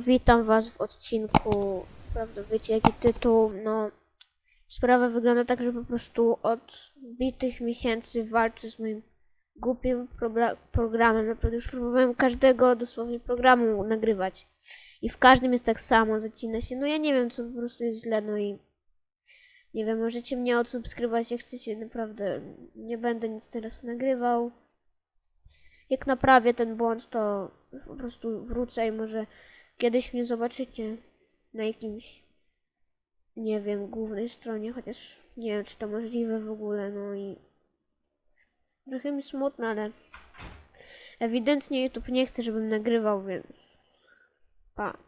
Witam Was w odcinku. Prawda, wiecie jaki tytuł? No, sprawa wygląda tak, że po prostu od bitych miesięcy walczę z moim głupim programem. Naprawdę już próbowałem każdego dosłownie programu nagrywać. I w każdym jest tak samo, zacina się. No ja nie wiem, co po prostu jest źle, no i nie wiem, możecie mnie odsubskrybować, jak chcecie, naprawdę. Nie będę nic teraz nagrywał. Jak naprawię ten błąd, to po prostu wrócę i może kiedyś mnie zobaczycie na jakimś, nie wiem, głównej stronie, chociaż nie wiem, czy to możliwe w ogóle, no i trochę mi smutno, ale ewidentnie YouTube nie chce, żebym nagrywał, więc pa.